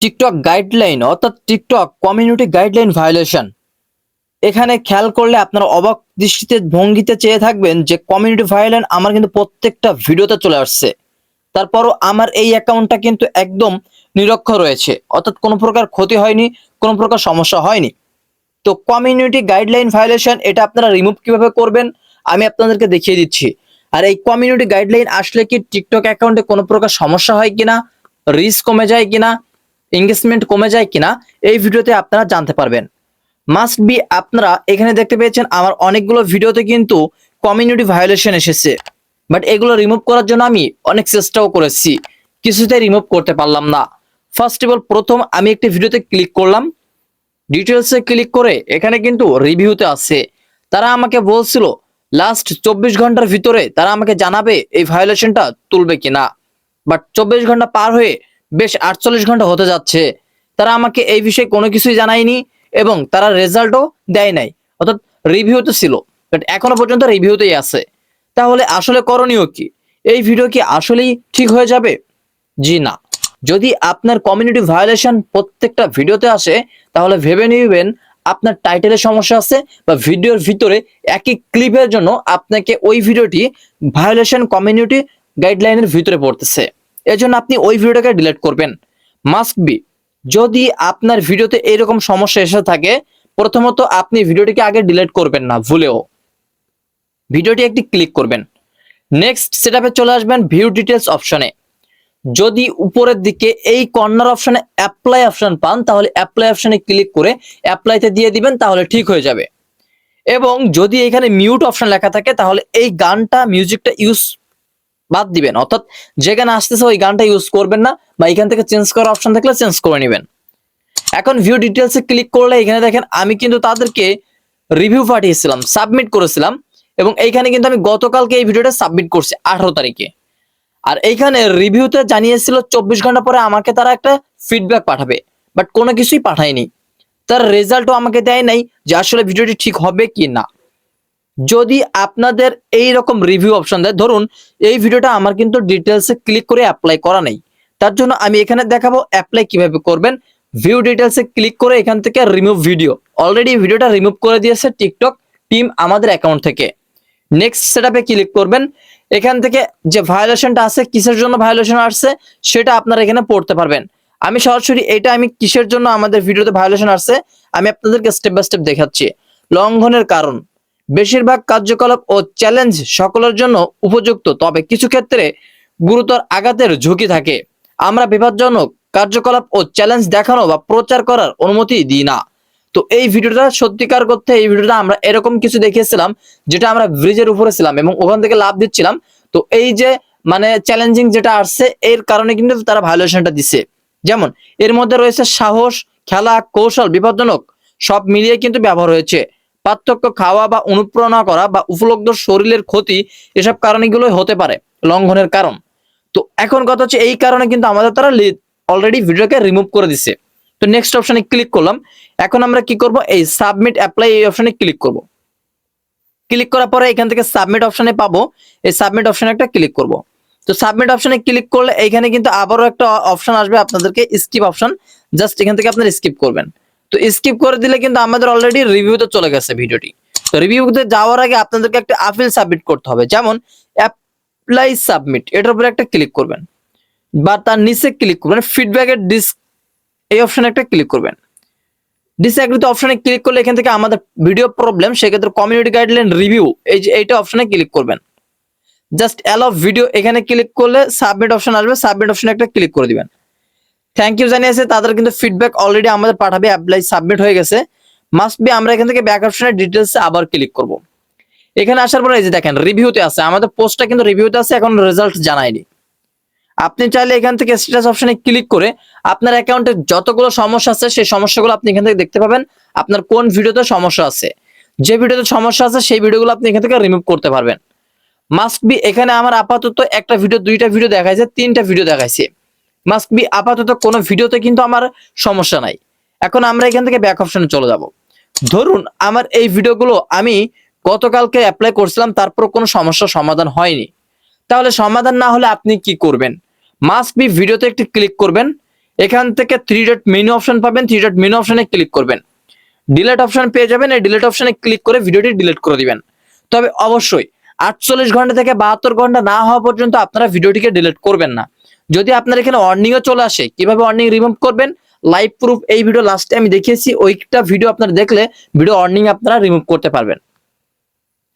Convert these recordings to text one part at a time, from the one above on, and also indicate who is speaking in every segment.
Speaker 1: TikTok guideline অর্থাৎ TikTok community guideline violation এখানে খেয়াল করলে আপনারা অবাক দৃষ্টিতে ভঙ্গিতে চেয়ে থাকবেন যে কমিউনিটি ভায়োলেন আমার কিন্তু প্রত্যেকটা ভিডিওতে চলে আসছে। তারপরও আমার এই অ্যাকাউন্টটা কিন্তু একদম নিরক্ষ রয়েছে। অর্থাৎ কোনো প্রকার ক্ষতি হয়নি, কোনো প্রকার সমস্যা হয়নি। তো কমিউনিটি গাইডলাইন ভায়োলেশন এটা আপনারা রিমুভ কীভাবে করবেন, আমি আপনাদেরকে দেখিয়ে দিচ্ছি। আর এই কমিউনিটি গাইডলাইন আসলে কি টিকটক অ্যাকাউন্টে কোনো প্রকার সমস্যা হয় কিনা রিস্ক কমে যায় কিনা এঙ্গেজমেন্ট কমে যায় কিনা, এই ভিডিওতে আপনারা জানতে পারবেন। মাস্ট বি আপনারা এখানে দেখতে পেয়েছেন, আমার অনেকগুলো ভিডিওতে কিন্তু কমিউনিটি ভায়োলেশন এসেছে। বাট এগুলো রিমুভ করার জন্য আমি অনেক চেষ্টাও করেছি, কিছুতে রিমুভ করতে পারলাম না। ফার্স্ট অফ অল প্রথম আমি একটি ভিডিওতে ক্লিক করলাম। ডিটেলসে ক্লিক করে এখানে কিন্তু রিভিউতে আছে। তারা আমাকে বলছিল লাস্ট চব্বিশ ঘণ্টার ভিতরে তারা আমাকে জানাবে এই ভায়োলেশনটা তুলবে কিনা। বাট চব্বিশ ঘণ্টা পার হয়ে বেশ আটচল্লিশ ঘণ্টা হতে যাচ্ছে। তারা আমাকে এই বিষয়ে কোনো কিছুই জানায়নি এবং তারা রেজাল্টও দেয় নাই। অর্থাৎ রিভিউতে ছিল বাট এখনও পর্যন্ত রিভিউতেই আছে। তাহলে আসলে করণীয় কি? এই ভিডিও কি আসলেই ঠিক হয়ে যাবে? জি না। যদি আপনার কমিউনিটি ভায়োলেশন প্রত্যেকটা ভিডিওতে আসে, তাহলে ভেবে নিবেন আপনার টাইটেলের সমস্যা আছে বা ভিডিওর ভিতরে একই ক্লিপের জন্য আপনাকে ওই ভিডিওটি ভায়োলেশন কমিউনিটি গাইডলাইনের ভিতরে পড়তেছে। এজন্য আপনি ওই ভিডিওটাকে ডিলিট করবেন। মাস্ট বি যদি আপনার ভিডিওতে এরকম সমস্যা এসে থাকে, প্রথমত আপনি ভিডিওটিকে আগে ডিলিট করবেন না, ভুলেও। ভিডিওটি একটি ক্লিক করবেন। নেক্সট সেটআপে চলে আসবেন ভিউ ডিটেলস অপশনে যদি উপরের দিকে এই কর্নার অপশনে অ্যাপ্লাই অপশন পান, তাহলে অ্যাপ্লাই অপশনে ক্লিক করে অ্যাপ্লাইতে দিয়ে দিবেন, তাহলে ঠিক হয়ে যাবে। এবং যদি এখানে মিউট অপশন লেখা থাকে, তাহলে এই গানটা মিউজিকটা ইউজ বাদ দিবেন। অর্থাৎ যে গান আসতেছে ওই গানটা ইউজ করবেন না বা এখান থেকে চেঞ্জ করার অপশন থাকলে চেঞ্জ করে নেবেন। এখন ভিউ ডিটেলসে ক্লিক করলে এখানে দেখেন আমি কিন্তু তাদেরকে রিভিউ পাঠিয়েছিলাম সাবমিট করেছিলাম এবং এইখানে কিন্তু আমি গতকালকে এই ভিডিওটা সাবমিট করছি আঠারো তারিখে। আর এইখানে রিভিউতে জানিয়েছিল চব্বিশ ঘণ্টা পরে আমাকে তারা একটা ফিডব্যাক পাঠাবে বাট কোনো কিছুই পাঠায়নি। তার রেজাল্টও আমাকে দেয় নাই যে আসলে ভিডিওটি ঠিক হবে কি না যদি আপনাদের এই রকম রিভিউ অপশন দেয়, ধরুন এই ভিডিওটা আমার কিন্তু ডিটেলসে ক্লিক করে অ্যাপ্লাই করা নেই। তার জন্য আমি এখানে দেখাবো অ্যাপ্লাই কীভাবে করবেন। ভিউ ডিটেলসে ক্লিক করে এখান থেকে রিমুভ ভিডিও অলরেডি ভিডিওটা রিমুভ করে দিয়েছে টিকটক টিম আমাদের অ্যাকাউন্ট থেকে। নেক্সট সেটআপে ক্লিক করবেন। এখান থেকে যে ভায়োলেশনটা আছে, কিসের জন্য ভায়োলেশন আসছে, সেটা আপনারা এখানে পড়তে পারবেন। আমি সরাসরি এটা আমি কিসের জন্য আমাদের ভিডিওতে ভায়োলেশন আসছে, আমি আপনাদেরকে স্টেপ বাই স্টেপ দেখাচ্ছি। লঙ্ঘনের কারণ। বেশিরভাগ কার্যকলাপ ও চ্যালেঞ্জ সকলের জন্য উপযুক্ত, তবে কিছু ক্ষেত্রে গুরুতর আঘাতের ঝুঁকি থাকে। আমরা বিপজ্জনক কার্যকলাপ ও চ্যালেঞ্জ দেখানো বা প্রচার করার অনুমতি দিই না। তো এই ভিডিওটা সত্যিকার করতে এই ভিডিওটা আমরা এরকম কিছু দেখিয়েছিলাম, যেটা আমরা ব্রিজের উপরে ছিলাম এবং ওখান থেকে লাভ দিচ্ছিলাম। তো এই যে মানে চ্যালেঞ্জিং যেটা আসছে, এর কারণে কিন্তু তারা ভায়োলেশনটা দিছে। যেমন, এর মধ্যে রয়েছে সাহস, খেলা, কৌশল, বিপজ্জনক, সব মিলিয়ে কিন্তু ব্যবহার হয়েছে। পার্থক্য খাওয়া বা অনুপ্রেরণা করা বা উপলব্ধ শরীরের ক্ষতি এসব কারণগুলো হতে পারে, লঙ্ঘনের কারণ। তো এখন কথা হচ্ছে এই কারণে কিন্তু আমাদের তারা অলরেডি ভিডিওকে রিমুভ করে দিছে। তো নেক্সট অপশনে ক্লিক করলাম। এখন আমরা কি করব? এই সাবমিট অ্যাপ্লাই এই অপশনে ক্লিক করব। ক্লিক করার পরে এখান থেকে সাবমিট অপশনে পাবো। এই সাবমিট অপশনে একটা ক্লিক করব। তো সাবমিট অপশনে ক্লিক করলে এখানে কিন্তু আবারও একটা অপশন আসবে আপনাদেরকে স্কিপ অপশন জাস্ট এখান থেকে আপনারা স্কিপ করবেন। তো স্কিপ করে দিলে কিন্তু আমাদের অলরেডি রিভিউতে চলে গেছে ভিডিওটি। তো রিভিউতে যাওয়ার আগে আপনাদেরকে একটা আপিল সাবমিট করতে হবে। যেমন অ্যাপ্লাই সাবমিট এটার উপরে একটা ক্লিক করবেন। বা তার নিচে ক্লিক করবেন ফিডব্যাকের ডিস এই অপশনে একটা ক্লিক করবেন। ডিসঅ্যাগ্রিতে অপশনে ক্লিক করলে এখান থেকে আমাদের ভিডিও প্রবলেম সেক্ষেত্রে কমিউনিটি গাইডলাইন রিভিউ এই যে এইটা অপশনে ক্লিক করবেন। জাস্ট অ্যালো ভিডিও এখানে ক্লিক করলে সাবমিট অপশন আসবে সাবমিট অপশনে একটা ক্লিক করে দিবেন। থ্যাংক ইউ জানিয়েছে তাদের কিন্তু ফিডব্যাক অলরেডি আমাদের পাঠাবে অ্যাপ্লাই সাবমিট হয়ে গেছে। মাস্ট বি আমরা এখান থেকে ব্যাক অপশনের ডিটেলসে আবার ক্লিক করব। এখানে আসার পরে এই যে দেখেন রিভিউতে আছে। আমাদের পোস্টটা কিন্তু রিভিউতে আছে, এখন রেজাল্ট জানায়নি। আপনি চাইলে এখান থেকে স্ট্যাটাস অপশনে ক্লিক করে আপনার অ্যাকাউন্টে যতগুলো সমস্যা আছে, সেই সমস্যাগুলো আপনি এখান থেকে দেখতে পাবেন। আপনার কোন ভিডিওতে সমস্যা আছে। যে ভিডিওতে সমস্যা আছে, সেই ভিডিওগুলো আপনি এখান থেকে রিমুভ করতে পারবেন। মাস্ট বি এখানে আমার আপাতত একটা ভিডিও দুইটা ভিডিও দেখাইছে, তিনটা ভিডিও দেখাইছে। মাস্ট বি আপাতত কোনো ভিডিওতে কিন্তু আমার সমস্যা নাই। এখন আমরা এখান থেকে ব্যাক অপশনে চলে যাব। ধরুন আমার এই ভিডিওগুলো আমি গতকালকে অ্যাপ্লাই করছিলাম তারপর কোনো সমস্যার সমাধান হয়নি। তাহলে সমাধান না হলে আপনি কি করবেন? মাস্ট বি ভিডিওতে একটি ক্লিক করবেন। এখান থেকে থ্রি ডট মেনু অপশন পাবেন। থ্রি ডট মেনু অপশনে ক্লিক করবেন। ডিলেট অপশন পেয়ে যাবেন। এই ডিলেট অপশনে ক্লিক করে ভিডিওটি ডিলিট করে দিবেন। তবে অবশ্যই আটচল্লিশ ঘণ্টা থেকে বাহাত্তর ঘণ্টা না হওয়া পর্যন্ত আপনারা ভিডিওটিকে ডিলিট করবেন না। যদি আপনার এখানে অর্নিংও চলে আসে, কীভাবে অর্নিং রিমুভ করবেন? লাইভ প্রুফ এই ভিডিও লাস্টে আমি দেখিয়েছি, ওইটা ভিডিও আপনারা দেখলে ভিডিও অর্নিং আপনারা রিমুভ করতে পারবেন।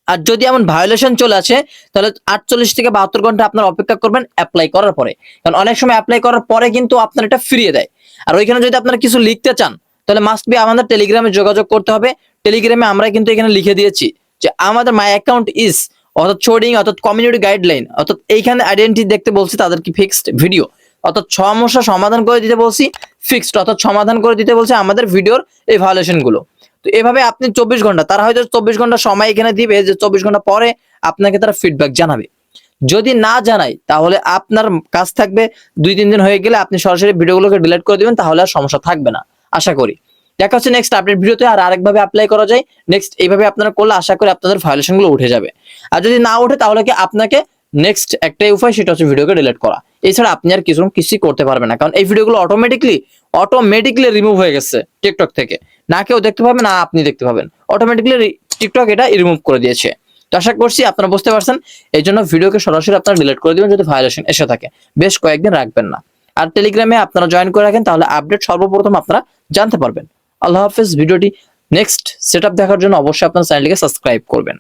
Speaker 1: আর যদি এমন ভায়োলেশন চলে আসে, তাহলে আটচল্লিশ থেকে বাহাত্তর ঘণ্টা আপনার অপেক্ষা করবেন অ্যাপ্লাই করার পরে। কারণ অনেক সময় অ্যাপ্লাই করার পরে কিন্তু আপনার এটা ফিরিয়ে দেয়। আর ওইখানে যদি আপনারা কিছু লিখতে চান, তাহলে মাস্ট বি আমাদের টেলিগ্রামে যোগাযোগ করতে হবে। টেলিগ্রামে আমরা কিন্তু এখানে লিখে দিয়েছি যে আমাদের মাই অ্যাকাউন্ট ইজ অর্থাৎ চোডিং অর্থাৎ কমিউনিটি গাইডলাইন অর্থাৎ এইখানে আইডেন্টি দেখতে বলছি তাদের কি ফিক্সড ভিডিও অর্থাৎ সমস্যা সমাধান করে দিতে বলছি ফিক্সড অর্থাৎ সমাধান করে দিতে বলছে আমাদের ভিডিওর এই ভায়োলেশনগুলো। তো এভাবে আপনি চব্বিশ ঘণ্টা, তারা হয়তো চব্বিশ ঘণ্টা সময় এখানে দিবে, যে চব্বিশ ঘণ্টা পরে আপনাকে তারা ফিডব্যাক জানাবে। যদি না জানায়, তাহলে আপনার কাজ থাকবে, দুই তিন দিন হয়ে গেলে আপনি সরাসরি ভিডিওগুলোকে ডিলিট করে দিবেন, তাহলে আর সমস্যা থাকবে না। আশা করি। দেখা হচ্ছে নেক্সট আপডেট ভিডিওতে, আর আরেকভাবে অ্যাপ্লাই করা যায়। নেক্সট এইভাবে আপনারা করলে আশা করি আপনাদের ভায়োলেশনগুলো উঠে যাবে। আর যদি না ওঠে, তাহলে কি আপনাকে নেক্সট একটাই উপায়, সেটা হচ্ছে ভিডিওকে ডিলিট করা। এছাড়া আপনি আর কিছু কিছুই করতে পারবেন না। কারণ এই ভিডিওগুলো অটোমেটিকলি অটোমেটিকলি রিমুভ হয়ে গেছে টিকটক থেকে। না কেউ দেখতে পাবে, না আপনি দেখতে পাবেন। অটোমেটিকলি টিকটক এটা রিমুভ করে দিয়েছে। তো আশা করছি আপনারা বুঝতে পারছেন। এই জন্য ভিডিওকে সরাসরি আপনারা ডিলিট করে দিবেন, যদি ভায়োলেশন এসে থাকে। বেশ কয়েকদিন রাখবেন না। আর টেলিগ্রামে আপনারা জয়েন করে রাখেন, তাহলে আপডেট সর্বপ্রথম আপনারা জানতে পারবেন। আল্লাহ হাফেজ ভিডিওটি নেক্সট সেট দেখার জন্য অবশ্যই আপনার চ্যানেলটিকে সাবস্ক্রাইব করবেন।